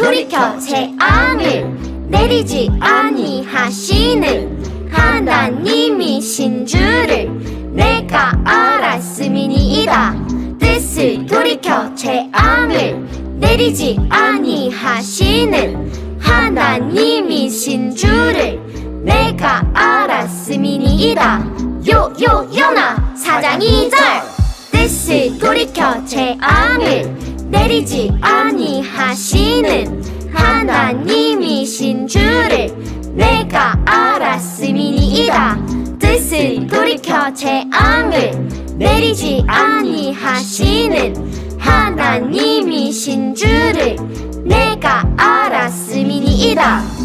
돌이켜 재앙을 내리지 아니하시는 하나님이신 줄을 내가 알았음이니이다. 뜻을 돌이켜 재앙을 내리지 아니하시는 하나님이신 줄을 내가 알았음이니이다. 요요 요나 사장 2절. 뜻을 돌이켜 재앙을 내리지 아니하시는 하나님이신 줄을 내가 알았음이니이다. 뜻을 돌이켜 재앙을 내리지 아니하시는 하나님이신 줄을 내가 알았음이니이다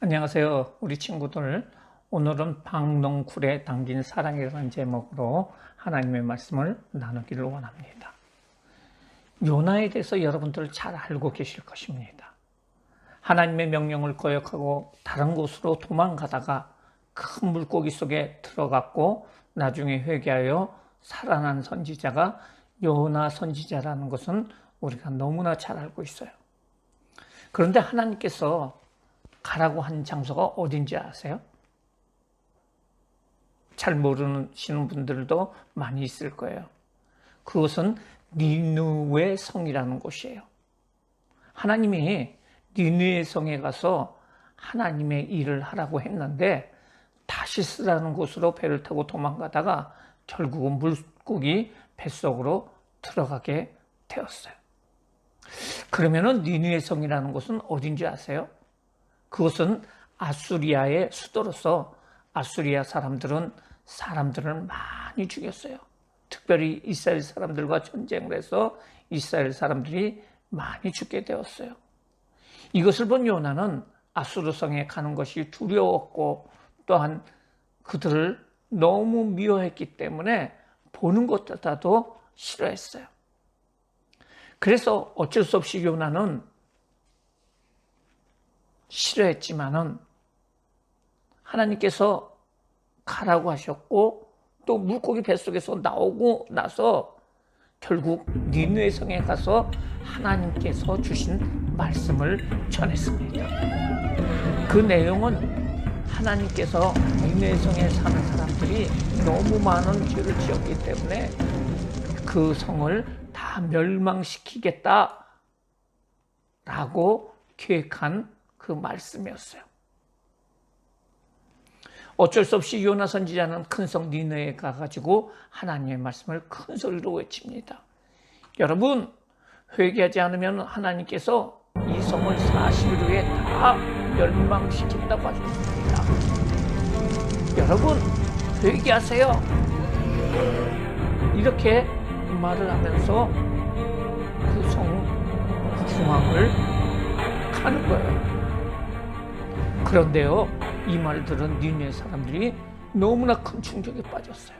안녕하세요. 우리 친구들. 오늘은 박농쿨에 담긴 사랑이라는 제목으로 하나님의 말씀을 나누기를 원합니다. 요나에 대해서 여러분들 잘 알고 계실 것입니다. 하나님의 명령을 거역하고 다른 곳으로 도망가다가 큰 물고기 속에 들어갔고 나중에 회개하여 살아난 선지자가 요나 선지자라는 것은 우리가 너무나 잘 알고 있어요. 그런데 하나님께서 가라고 한 장소가 어딘지 아세요? 잘 모르시는 분들도 많이 있을 거예요. 그것은 니누의 성이라는 곳이에요. 하나님이 니누의 성에 가서 하나님의 일을 하라고 했는데 다시스라는 곳으로 배를 타고 도망가다가 결국은 물고기 뱃속으로 들어가게 되었어요. 그러면은 니누의 성이라는 곳은 어딘지 아세요? 그것은 아수리아의 수도로서 아수리아 사람들은 사람들을 많이 죽였어요. 특별히 이스라엘 사람들과 전쟁을 해서 이스라엘 사람들이 많이 죽게 되었어요. 이것을 본 요나는 아수르성에 가는 것이 두려웠고 또한 그들을 너무 미워했기 때문에 보는 것보다도 싫어했어요. 그래서 어쩔 수 없이 요나는 싫어했지만은 하나님께서 가라고 하셨고 또 물고기 뱃속에서 나오고 나서 결국 니누의 성에 가서 하나님께서 주신 말씀을 전했습니다. 그 내용은 하나님께서 니누의 성에 사는 사람들이 너무 많은 죄를 지었기 때문에 그 성을 다 멸망시키겠다라고 계획한 그 말씀이었어요. 어쩔 수 없이 요나 선지자는 큰 성 니느에 가가지고 하나님의 말씀을 큰 소리로 외칩니다. 여러분 회개하지 않으면 하나님께서 이 성을 40일 후에 다 멸망시킨다고 하셨습니다. 여러분 회개하세요. 이렇게 말을 하면서 그 성 중앙을 가는 거예요. 그런데요, 이 말을 들은 니네 사람들이 너무나 큰 충격에 빠졌어요.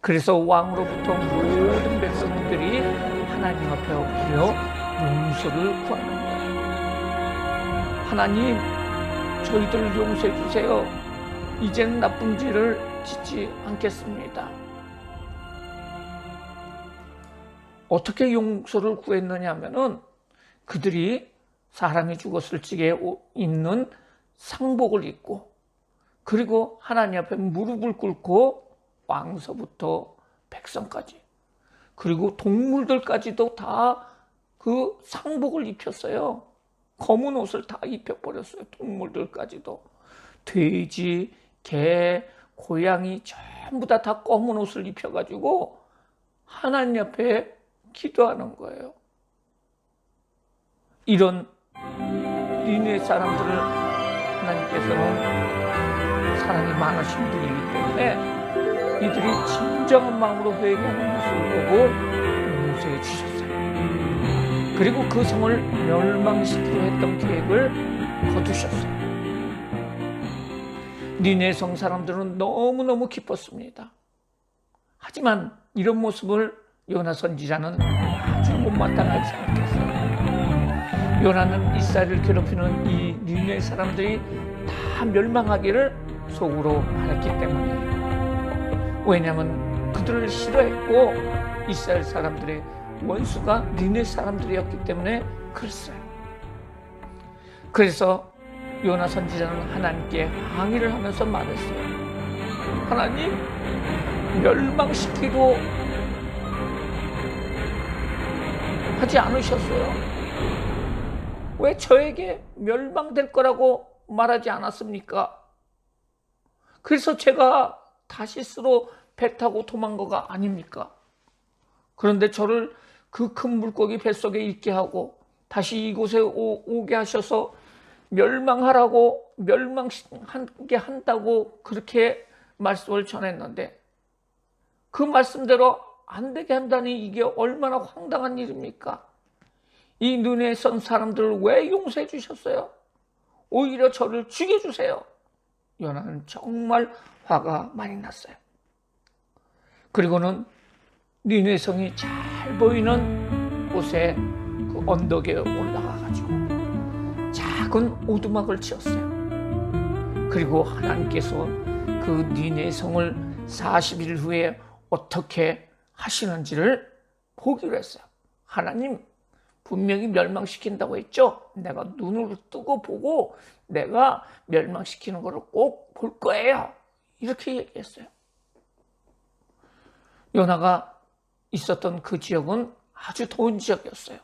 그래서 왕으로부터 모든 백성들이 하나님 앞에 엎드려 용서를 구하는 거예요. 하나님, 저희들을 용서해 주세요. 이제는 나쁜 죄를 짓지 않겠습니다. 어떻게 용서를 구했느냐 하면은 그들이 사람이 죽었을 적에 입는 상복을 입고 그리고 하나님 앞에 무릎을 꿇고 왕서부터 백성까지 그리고 동물들까지도 다 그 상복을 입혔어요. 검은 옷을 다 입혀버렸어요. 동물들까지도. 돼지, 개, 고양이 전부 다 다 검은 옷을 입혀가지고 하나님 앞에 기도하는 거예요. 이런 니네 사람들을 하나님께서는 사랑이 많으신 분이기 때문에 이들이 진정한 마음으로 회개하는 모습을 보고 용서해 주셨어요. 그리고 그 성을 멸망시키려 했던 계획을 거두셨어요. 니네 성 사람들은 너무너무 기뻤습니다. 하지만 이런 모습을 요나 선지자는 아주 못마땅하게 생각했어요. 요나는 이스라엘을 괴롭히는 이 니네 사람들이 다 멸망하기를 속으로 바랐기 때문이에요. 왜냐하면 그들을 싫어했고 이스라엘 사람들의 원수가 니네 사람들이었기 때문에 그랬어요. 그래서 요나 선지자는 하나님께 항의를 하면서 말했어요. 하나님, 멸망시키도 하지 않으셨어요. 왜 저에게 멸망될 거라고 말하지 않았습니까? 그래서 제가 다시스로 배 타고 도망거가 아닙니까? 그런데 저를 그 큰 물고기 뱃속에 있게 하고 다시 이곳에 오, 오게 하셔서 멸망하라고 멸망하게 한다고 그렇게 말씀을 전했는데 그 말씀대로 안 되게 한다니 이게 얼마나 황당한 일입니까? 이 눈에 선 사람들을 왜 용서해 주셨어요? 오히려 저를 죽여주세요. 요나는 정말 화가 많이 났어요. 그리고는 니네 성이 잘 보이는 곳에 그 언덕에 올라가가지고 작은 오두막을 지었어요. 그리고 하나님께서 그 니네 성을 40일 후에 어떻게 하시는지를 보기로 했어요. 하나님 분명히 멸망시킨다고 했죠. 내가 눈을 뜨고 보고 내가 멸망시키는 것을 꼭 볼 거예요. 이렇게 얘기했어요. 요나가 있었던 그 지역은 아주 더운 지역이었어요.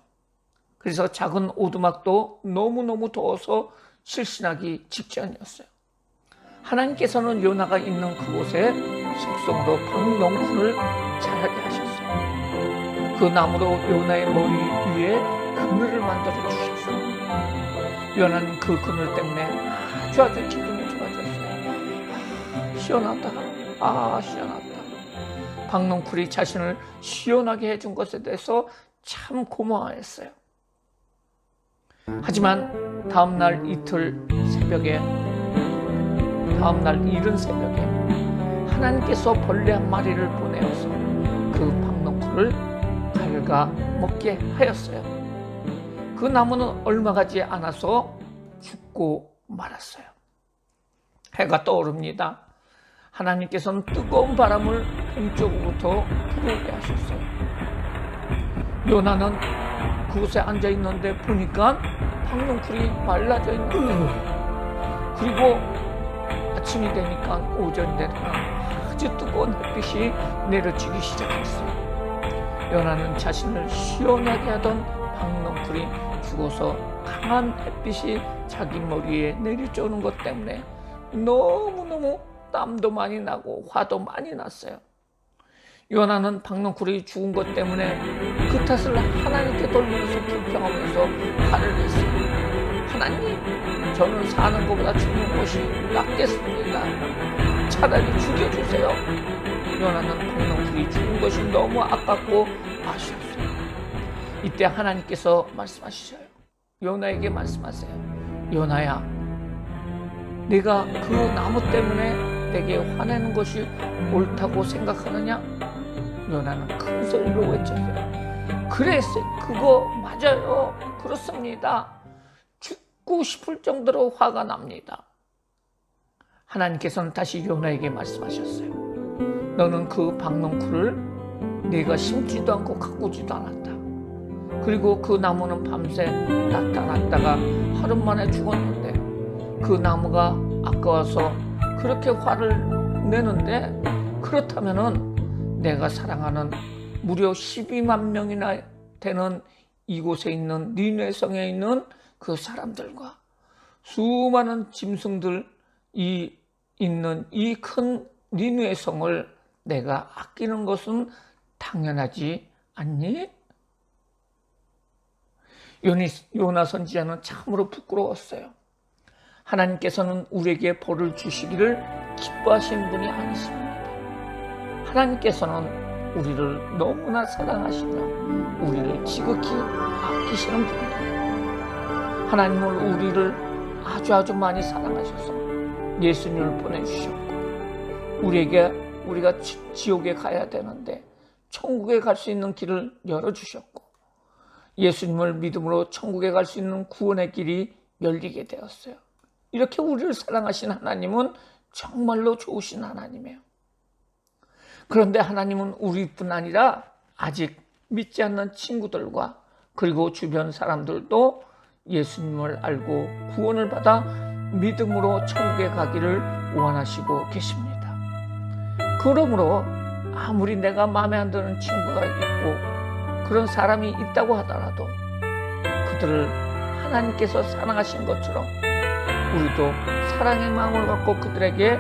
그래서 작은 오두막도 너무너무 더워서 실신하기 직전이었어요. 하나님께서는 요나가 있는 그곳에 숙성도 자라게 하셨어요. 그 나무로 요나의 머리 위에 그늘을 만들어 주셨어요. 요나는 그 그늘 때문에 아주 아주 기분이 좋아졌어요. 시원하다. 아, 시원하다. 박농쿨이 자신을 시원하게 해준 것에 대해서 참 고마워했어요. 하지만 다음날 이틀 새벽에 다음날 이른 새벽에 하나님께서 벌레 한 마리를 보내어서 그 박농쿨을 갉아 먹게 하였어요. 그 나무는 얼마 가지 않아서 죽고 말았어요. 해가 떠오릅니다. 하나님께서는 뜨거운 바람을 동쪽으로부터 불어오게 하셨어요. 요나는 그곳에 앉아 있는데 보니까 박농쿨이 말라져 있는 거예요. 그리고 아침이 되니까 오전이 되니까 아주 뜨거운 햇빛이 내려지기 시작했어요. 요나는 자신을 시원하게 하던 박농쿨이 죽어서 강한 햇빛이 자기 머리에 내리쬐는 것 때문에 너무너무 땀도 많이 나고 화도 많이 났어요. 요나는 박농쿨이 죽은 것 때문에 그 탓을 하나님께 돌리면서 불평하면서 화를 냈어요. 하나님, 저는 사는 것보다 죽는 것이 낫겠습니다. 차라리 죽여주세요. 요나는 박농쿨이 죽은 것이 너무 아깝고 아쉬웠어요. 이때 하나님께서 말씀하시셔요. 요나에게 말씀하세요. 요나야, 네가 그 나무 때문에 내게 화내는 것이 옳다고 생각하느냐? 요나는 큰 소리로 외쳤어요. 그래, 그거 맞아요. 그렇습니다. 죽고 싶을 정도로 화가 납니다. 하나님께서는 다시 요나에게 말씀하셨어요. 너는 그 박농쿨을 네가 심지도 않고 가꾸지도 않았다. 그리고 그 나무는 밤새 나타났다가 하루 만에 죽었는데 그 나무가 아까워서 그렇게 화를 내는데 그렇다면은 내가 사랑하는 무려 12만 명이나 되는 이곳에 있는 니네성에 있는 그 사람들과 수많은 짐승들 이 있는 이 큰 니누의 성을 내가 아끼는 것은 당연하지 않니? 요니, 요나 선지자는 참으로 부끄러웠어요. 하나님께서는 우리에게 벌을 주시기를 기뻐하시는 분이 아니십니다. 하나님께서는 우리를 너무나 사랑하시며 우리를 지극히 아끼시는 분이에요. 하나님은 우리를 아주 아주 많이 사랑하셔서 예수님을 보내주셨고 우리에게 우리가 지, 지옥에 가야 되는데 천국에 갈 수 있는 길을 열어주셨고 예수님을 믿음으로 천국에 갈 수 있는 구원의 길이 열리게 되었어요. 이렇게 우리를 사랑하신 하나님은 정말로 좋으신 하나님이에요. 그런데 하나님은 우리뿐 아니라 아직 믿지 않는 친구들과 그리고 주변 사람들도 예수님을 알고 구원을 받아 믿음으로 천국에 가기를 원하시고 계십니다. 그러므로 아무리 내가 마음에 안 드는 친구가 있고 그런 사람이 있다고 하더라도 그들을 하나님께서 사랑하신 것처럼 우리도 사랑의 마음을 갖고 그들에게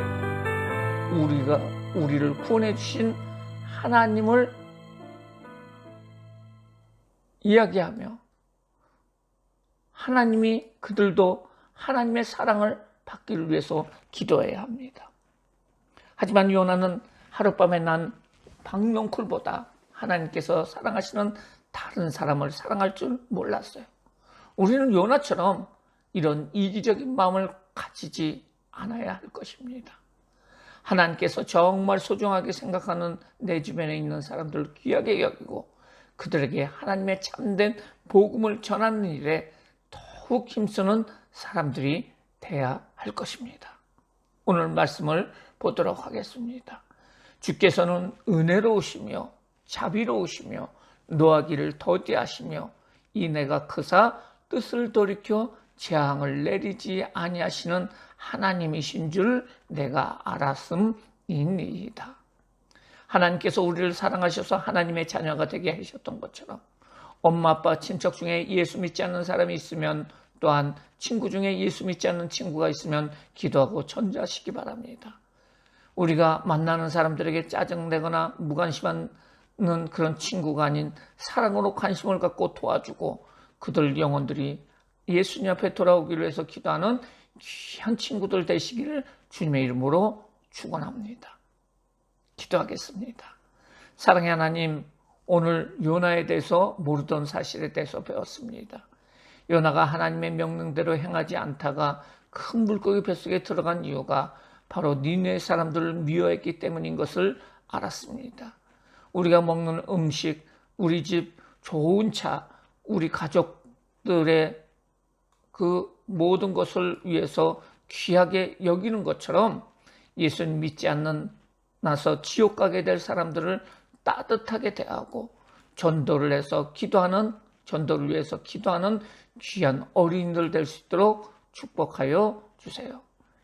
우리가 우리를 구원해 주신 하나님을 이야기하며 하나님이 그들도 하나님의 사랑을 받기를 위해서 기도해야 합니다. 하지만 요나는 하룻밤에 난 박명쿨보다 하나님께서 사랑하시는 다른 사람을 사랑할 줄 몰랐어요. 우리는 요나처럼 이런 이기적인 마음을 가지지 않아야 할 것입니다. 하나님께서 정말 소중하게 생각하는 내 주변에 있는 사람들을 귀하게 여기고 그들에게 하나님의 참된 복음을 전하는 일에 더욱 힘쓰는 사람들이 돼야 할 것입니다. 오늘 말씀을 보도록 하겠습니다. 주께서는 은혜로우시며 자비로우시며 노하기를 더디하시며 이내가 크사 뜻을 돌이켜 재앙을 내리지 아니하시는 하나님이신 줄 내가 알았음이니이다. 하나님께서 우리를 사랑하셔서 하나님의 자녀가 되게 하셨던 것처럼 엄마 아빠 친척 중에 예수 믿지 않는 사람이 있으면 또한 친구 중에 예수 믿지 않는 친구가 있으면 기도하고 전자하시기 바랍니다. 우리가 만나는 사람들에게 짜증내거나 무관심한 그런 친구가 아닌 사랑으로 관심을 갖고 도와주고 그들 영혼들이 예수님 앞에 돌아오기를 위해서 기도하는 귀한 친구들 되시기를 주님의 이름으로 축원합니다. 기도하겠습니다. 사랑의 하나님, 오늘 요나에 대해서 모르던 사실에 대해서 배웠습니다. 요나가 하나님의 명령대로 행하지 않다가 큰 물고기 뱃속에 들어간 이유가 바로 니네 사람들을 미워했기 때문인 것을 알았습니다. 우리가 먹는 음식, 우리 집 좋은 차, 우리 가족들의 그 모든 것을 위해서 귀하게 여기는 것처럼 예수님 믿지 않는 나서 지옥 가게 될 사람들을 따뜻하게 대하고 전도를 해서 기도하는 전도를 위해서 기도하는 귀한 어린이들 될 수 있도록 축복하여 주세요.